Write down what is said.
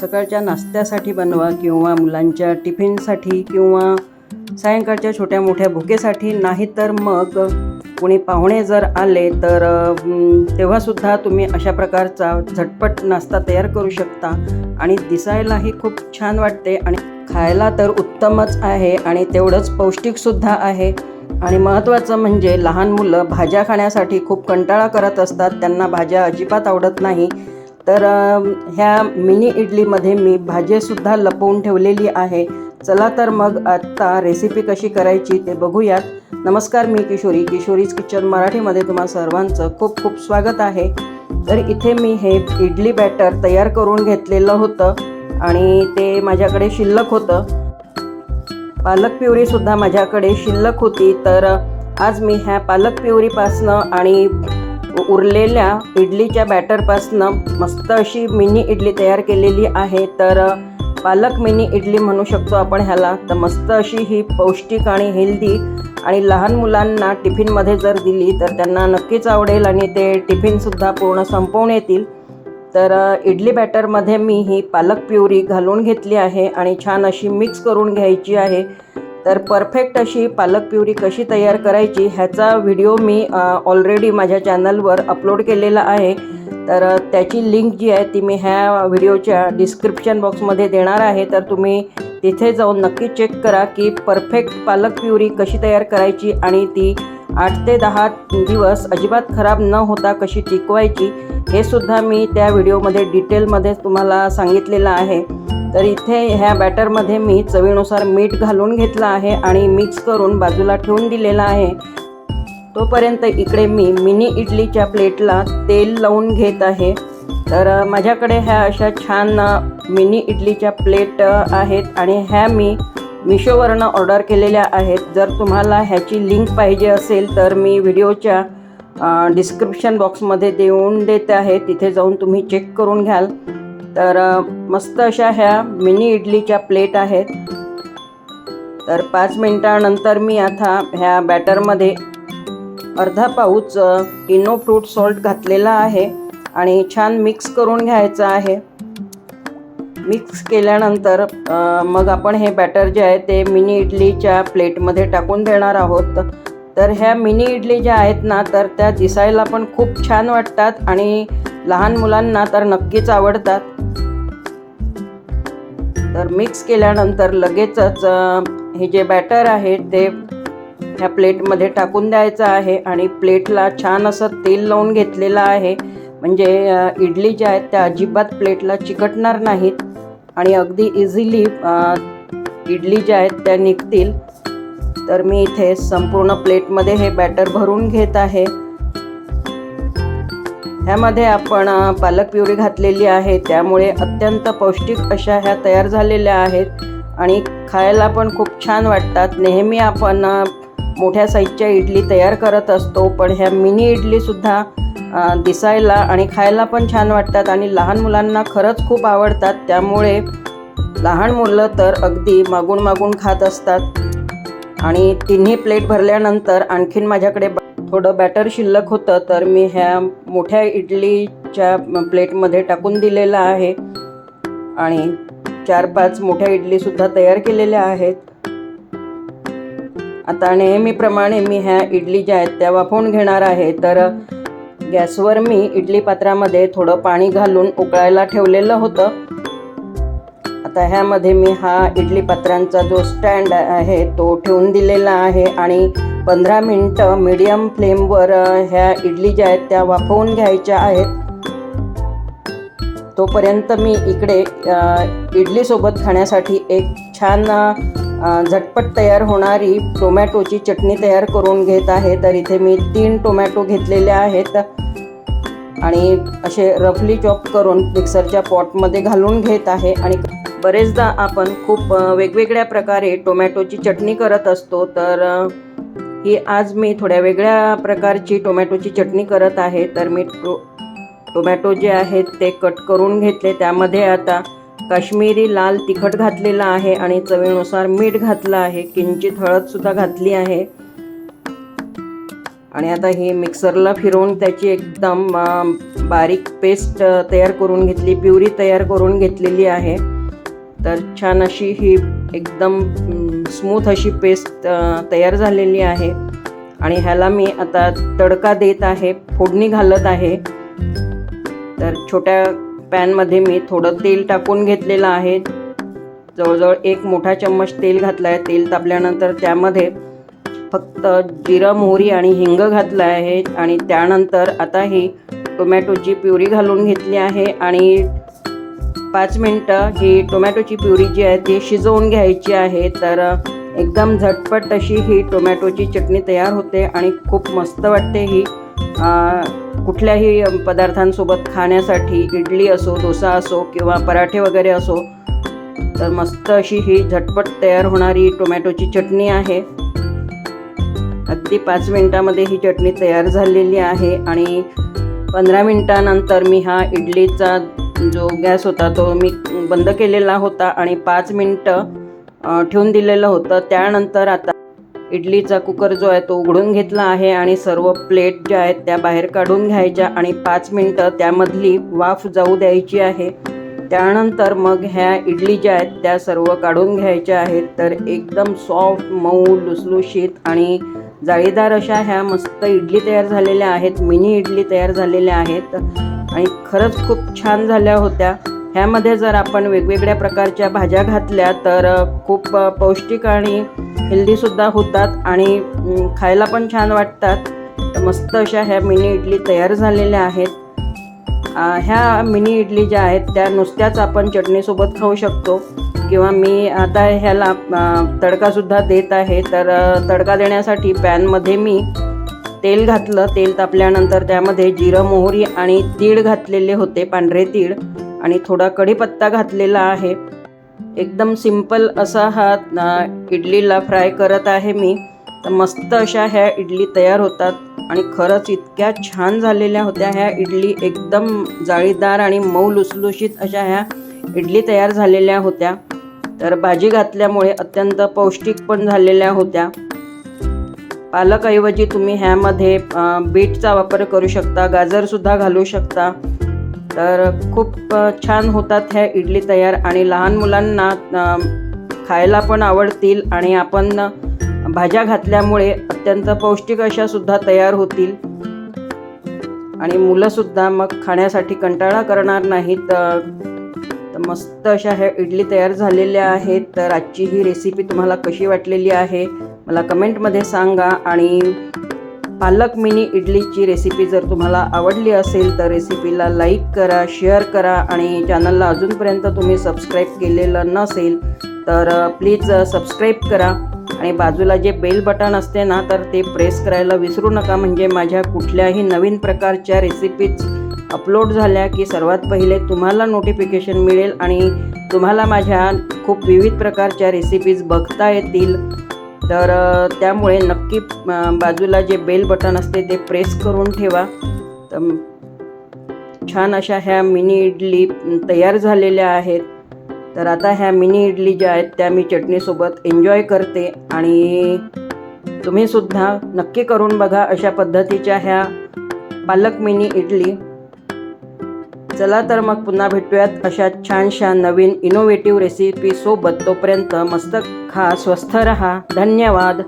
सकाळच्या नाश्त्यासाठी बनवा किंवा मुलांच्या टिफिनसाठी किंवा सायंकाळच्या छोट्या मोठ्या भुकेसाठी. नाही तर मग कोणी पाहुणे जर आले तर तेव्हासुद्धा तुम्ही अशा प्रकारचा झटपट नाश्ता तयार करू शकता. आणि दिसायलाही खूप छान वाटते आणि खायला तर उत्तमच आहे आणि तेवढंच पौष्टिकसुद्धा आहे. आणि महत्त्वाचं म्हणजे लहान मुलं भाज्या खाण्यासाठी खूप कंटाळा करत असतात. त्यांना भाज्या अजिबात आवडत नाही. तर ह्या मिनी इडलीमध्ये मी भाजीसुद्धा लपवून ठेवलेली आहे. चला तर मग आत्ता रेसिपी कशी करायची ते बघूयात. नमस्कार मी किशोरी. किशोरीज किचन मराठीमध्ये तुम्हा सर्वांचं खूप खूप स्वागत आहे. तर इथे मी हे इडली बॅटर तयार करून घेतलेलं होतं आणि ते माझ्याकडे शिल्लक होतं. पालक प्युरीसुद्धा माझ्याकडे शिल्लक होती. तर आज मी ह्या पालक प्युरीपासनं आणि उरलेल्या इडलीच्या बॅटरपासनं मस्त अशी मिनी इडली तयार केलेली आहे. तर पालक मिनी इडली म्हणू शकतो आपण ह्याला. तर मस्त अशी ही पौष्टिक आणि हेल्दी आणि लहान मुलांना टिफिनमध्ये जर दिली तर त्यांना नक्कीच आवडेल आणि ते टिफिनसुद्धा पूर्ण संपवून येतील. तर इडली बॅटरमध्ये मी ही पालक प्युरी घालून घेतली आहे आणि छान अशी मिक्स करून घ्यायची आहे. तर परफेक्ट अशी पालक प्युरी कशी तयार करायची ह्याचा व्हिडिओ मी ऑलरेडी माझ्या चॅनलवर अपलोड केलेला आहे. तर त्याची लिंक जी आहे ती मी ह्या व्हिडिओच्या डिस्क्रिप्शन बॉक्समध्ये देणार आहे. तर तुम्ही तिथे जाऊन नक्की चेक करा की परफेक्ट पालक प्युरी कशी तयार करायची आणि ती आठ ते दहा दिवस अजिबात खराब न होता कशी टिकवायची हे सुद्धा मी त्या व्हिडिओमध्ये डिटेलमध्ये तुम्हाला सांगितलेलं आहे. तर इथे ह्या बॅटरमध्ये मी चवीनुसार मीठ घालून घेतलं आहे आणि मिक्स करून बाजूला ठेवून दिलेलं आहे. तोपर्यंत इकडे मी मिनी इडलीच्या प्लेटला तेल लावून घेत आहे. तर माझ्याकडे ह्या अशा छान मिनी इडलीच्या प्लेट आहेत आणि ह्या मी मिशोवरनं ऑर्डर केलेल्या आहेत. जर तुम्हाला ह्याची लिंक पाहिजे असेल तर मी व्हिडिओच्या डिस्क्रिप्शन बॉक्समध्ये देऊन देते आहे. तिथे जाऊन तुम्ही चेक करून घ्याल. तर मस्त अशा ह्या मिनी इडलीच्या प्लेट आहेत. तर पाच मिनटानंतर मी आता ह्या बॅटरमध्ये अर्धा पाऊच इनो फ्रूट सॉल्ट घातलेला आहे आणि छान मिक्स करून घ्यायचं आहे. मिक्स केल्यानंतर मग आपण हे बॅटर जे आहे ते मिनी इडलीच्या प्लेटमध्ये टाकून देणार आहोत. तर ह्या मिनी इडली ज्या आहेत ना तर त्या दिसायला पण खूप छान वाटतात आणि लहान मुलांना तर नक्कीच आवडतात. तर मिक्स केल्यानंतर लगेचच हे जे बॅटर आहे ते ह्या प्लेटमध्ये टाकून द्यायचं आहे आणि प्लेटला छान असं तेल लावून घेतलेलं आहे. म्हणजे इडली ज्या आहेत त्या अजिबात प्लेटला चिकटणार नाहीत आणि अगदी इझिली इडली ज्या आहेत त्या निघतील. तर मी इथे संपूर्ण प्लेटमध्ये हे बॅटर भरून घेत आहे. ह्यामध्ये आपण पालक प्युरी घातलेली आहे. त्यामुळे अत्यंत पौष्टिक अशा ह्या तयार झालेल्या आहेत. आणि खायला पण खूप छान वाटतात. नेहमी आपण मोठ्या साईजच्या इडली तयार करत असतो. पण ह्या मिनी इडलीसुद्धा दिसायला आणि खायला पण छान वाटतात. आणि लहान मुलांना खरंच खूप आवडतात. त्यामुळे लहान मुलं तर अगदी मागून मागून खात असतात. आणि तिन्ही प्लेट भरल्यानंतर आणखीन माझ्याकडे थोडं बॅटर शिल्लक होतं तर मी ह्या मोठ्या इडलीच्या प्लेटमध्ये टाकून दिलेलं आहे. आणि चार पाच मोठ्या इडलीसुद्धा तयार केलेल्या आहेत. आता नेहमीप्रमाणे मी ह्या इडली ज्या आहेत त्या वाफवून घेणार आहे. तर गॅसवर मी इडली पात्रामध्ये थोडं पाणी घालून उकळायला ठेवलेलं होतं. आता ह्यामध्ये मी हा इडली पात्रांचा जो स्टँड आहे तो ठेवून दिलेला आहे आणि पंधरा मिनटं मीडियम फ्लेमवर ह्या इडली ज्या आहेत त्या वाफवून घ्यायच्या आहेत. तोपर्यंत मी इकडे इडलीसोबत खाण्यासाठी एक छान झटपट तयार होणारी टोमॅटोची चटणी तयार करून घेत आहे. तर इथे मी तीन टोमॅटो घेतलेले आहेत आणि असे रफली चॉप करून मिक्सरच्या पॉटमध्ये घालून घेत आहे आणि बरेचदा आपण खूप वेगवेगळ्या प्रकारे टोमॅटोची चटणी करत असतो तर ही आज मी थोड्या वेगळ्या प्रकारची टोमॅटोची चटणी करत आहे. तर मी टो टोमॅटो जे आहेत ते कट करून घेतले. त्यामध्ये आता काश्मीरी लाल तिखट घातलेलं आहे आणि चवीनुसार मीठ घातलं आहे. किंचित हळदसुद्धा घातली आहे. आणि आता ही मिक्सरला फिरवून त्याची एकदम बारीक पेस्ट तयार करून घेतली प्युरी तयार करून घेतलेली आहे. तर छान अशी ही एकदम स्मूथ अशी पेस्ट तयार झालेली आहे. आणि ह्याला मी आता तडका देत आहे फोडणी घालत आहे. तर छोट्या पॅनमध्ये मी थोडं तेल टाकून घेतलेलं आहे. जवळजवळ एक मोठा चम्मच तेल घातलं आहे तेल तापल्यानंतर त्यामध्ये फक्त जिरं मोहरी आणि हिंग घातलं आहे. आणि त्यानंतर आता ही टोमॅटोची प्युरी घालून घेतली आहे. आणि पाच मिनटं ही टोमॅटोची प्युरी जी आहे ती शिजवून घ्यायची आहे. तर एकदम झटपट अशी ही टोमॅटोची चटणी तयार होते आणि खूप मस्त वाटते ही. कुठल्याही पदार्थांसोबत खाण्यासाठी इडली असो डोसा असो किंवा पराठे वगैरे असो तर मस्त अशी ही झटपट तयार होणारी टोमॅटोची चटणी आहे. अगदी पाच मिनटामध्ये ही चटणी तयार झालेली आहे आणि पंधरा मिनटानंतर मी हा इडलीचा जो गॅस होता तो मी बंद केलेला होता आणि पाच मिनटं ठेवून दिलेलं होतं. त्यानंतर आता इडलीचा कुकर जो आहे तो उघडून घेतला आहे आणि सर्व प्लेट ज्या आहेत त्या बाहेर काढून घ्यायच्या आणि पाच मिनटं त्यामधली वाफ जाऊ द्यायची आहे. त्यानंतर मग ह्या इडली ज्या आहेत त्या सर्व काढून घ्यायच्या आहेत. तर एकदम सॉफ्ट मऊ लुसलुशीत आणि जाळीदार अशा ह्या मस्त इडली तयार झालेल्या आहेत मिनी इडली तयार झालेल्या आहेत. आणि खरंच खूप छान झाल्या होत्या. ह्यामध्ये जर आपण वेगवेगळ्या प्रकारच्या भाज्या घातल्या तर खूप पौष्टिक आणि हेल्दीसुद्धा होतात आणि खायला पण छान वाटतात. तर मस्त अशा ह्या मिनी इडली तयार झालेल्या आहेत. ह्या मिनी इडली ज्या आहेत त्या नुसत्याच आपण चटणीसोबत खाऊ शकतो. किंवा मी आता ह्याला तडकासुद्धा देत आहे. तर तडका देण्यासाठी पॅनमध्ये मी तेल घातलं. तेल तापल्यानंतर त्यामध्ये जिरं मोहरी आणि तीळ घातलेले होते पांढरे तीळ. आणि थोडा कढीपत्ता घातलेला आहे. एकदम सिंपल असा हा इडलीला फ्राय करत आहे मी. तर मस्त अशा ह्या इडली तयार होतात. आणि खरंच इतक्या छान झालेल्या होत्या ह्या इडली. एकदम जाळीदार आणि मऊ लुसलुशीत अशा ह्या इडली तयार झालेल्या होत्या. तर भाजी घातल्यामुळे अत्यंत पौष्टिक पण झालेल्या होत्या. पालकऐवजी तुम्ही ह्यामध्ये बीटचा वापर करू शकता गाजरसुद्धा घालू शकता. तर खूप छान होतात ह्या इडली तयार आणि लहान मुलांना खायला पण आवडतील आणि आपण भाज्या घातल्यामुळे अत्यंत पौष्टिक अशा सुद्धा तयार होतील. आणि मुलंसुद्धा मग खाण्यासाठी कंटाळा करणार नाहीत. तर मस्त अशा ह्या इडली तयार झालेल्या आहेत. तर आजची ही रेसिपी तुम्हाला कशी वाटलेली आहे मला कमेंटमध्ये सांगा. आणि पालक मिनी इडलीची रेसिपी जर तुम्हाला आवडली असेल तर रेसिपीला लाईक करा शेअर करा. आणि चॅनलला अजूनपर्यंत तुम्ही सबस्क्राईब केलेलं नसेल तर प्लीज सबस्क्राईब करा. आणि बाजूला जे बेल बटन असते ना तर ते प्रेस करायला विसरू नका. म्हणजे माझ्या कुठल्याही नवीन प्रकारच्या रेसिपीज अपलोड झाल्या की सर्वात पहिले तुम्हाला नोटिफिकेशन मिळेल आणि तुम्हाला माझ्या खूप विविध प्रकारच्या रेसिपीज बघता येतील. तर त्यामुळे नक्की बाजूला जे बेल बटन असते ते प्रेस करून ठेवा. तर छान अशा ह्या मिनी इडली तयार झालेल्या आहेत. तर आता ह्या मिनी इडली ज्या आहेत त्या मी चटणीसोबत एन्जॉय करते आणि तुम्हीसुद्धा नक्की करून बघा अशा पद्धतीच्या ह्या पालक मिनी इडली. चला तर मग पुन्हा भेटूयात अशा छानशा नवीन इनोव्हेटिव्ह रेसिपी सोबत. तोपर्यंत मस्त खा स्वस्थ रहा. धन्यवाद.